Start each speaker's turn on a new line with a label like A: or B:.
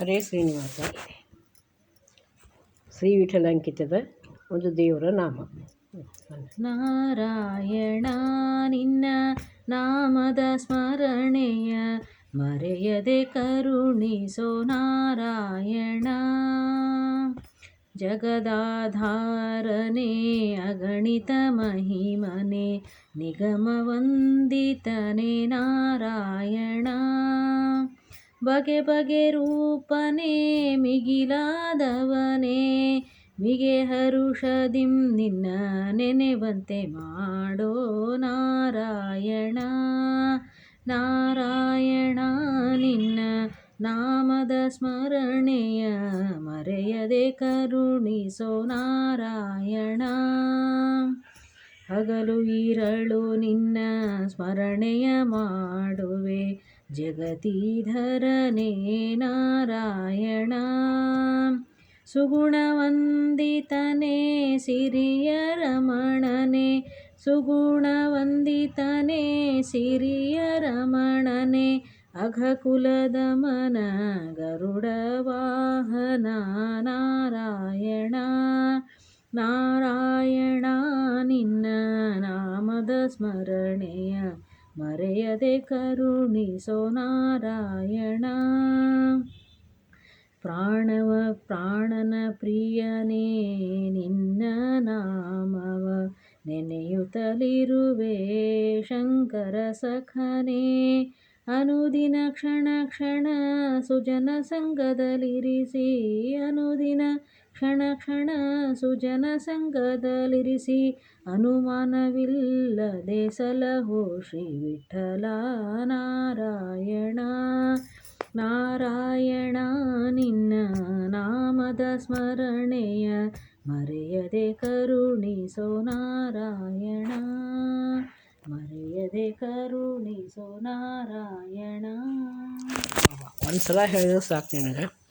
A: ಹರೇ ಶ್ರೀನಿವಾಸ. ಶ್ರೀ ವಿಠಲಂಕಿತದ ಒಂದು ದೇವರ ನಾಮ.
B: ನಾರಾಯಣ ನಿನ್ನ ನಾಮದ ಸ್ಮರಣೆಯ ಮರೆಯದೆ ಕರುಣಿಸೋ ನಾರಾಯಣ. ಜಗದಾಧಾರನೆ ಅಗಣಿತ ಮಹಿಮನೆ ನಿಗಮವಂದಿತನೆ ನಾರಾಯಣ. ಬಗೆ ಬಗೆ ರೂಪನೇ ಮಿಗಿಲಾದವನೇ, ಮಿಗೆ ಹರುಷದಿಂ ನಿನ್ನ ನೆನೆವಂತೆ ಮಾಡೋ ನಾರಾಯಣ. ನಾರಾಯಣ, ನಿನ್ನ ನಾಮದ ಸ್ಮರಣೆಯ ಮರೆಯದೆ ಕರುಣಿಸೋ ನಾರಾಯಣ. ಹಗಲು ಇರಳು ನಿನ್ನ ಸ್ಮರಣೆಯ ಮಾಡುವೆ. ಜಗತೀಧರನೇ ನಾರಾಯಣ. ಸುಗುಣವಂದಿತನೇ ಸಿರಿಯ ರಮಣನೆ. ಸುಗುಣವಂದಿತನೇ ಸಿರಿಯ ರಮಣನೆ. ಅಘಕುಲದ ಮನ ಗರುಡ ನಾರಾಯಣ. ನಾರಾಯಣ, ನಿನ್ನ ನಾಮದ ಸ್ಮರಣೆಯ ಮರೆಯದೆ ಕರುಣಿಸೋ ನಾರಾಯಣ. ಪ್ರಾಣವ ಪ್ರಾಣನ ಪ್ರಿಯನೇ ನಿನ್ನ ನಾಮವ ನೆನೆಯುತ್ತಲಿರುವೆ ಶಂಕರ ಸಖನೇ. ಅನುದಿನ ಕ್ಷಣ ಕ್ಷಣ ಸುಜನ ಸಂಘದಲ್ಲಿರಿಸಿ, ಅನುದಿನ ಕ್ಷಣ ಕ್ಷಣ ಸುಜನ ಸಂಘದಲ್ಲಿರಿಸಿ, ಅನುಮಾನವಿಲ್ಲದೆ ಸಲಹೋ ಶ್ರೀ ವಿಠಲ ನಾರಾಯಣ. ನಾರಾಯಣ, ನಿನ್ನ ನಾಮದ ಸ್ಮರಣೆಯ ಮರೆಯದೆ ಕರುಣಿಸೋ ನಾರಾಯಣ. ಕರುಣಿಸೋ ನಾರಾಯಣ.
A: ಒಂದು ಸಲ ಹೇಳಿದ್ರೆ ಸಾಕು ನಿನಗೆ.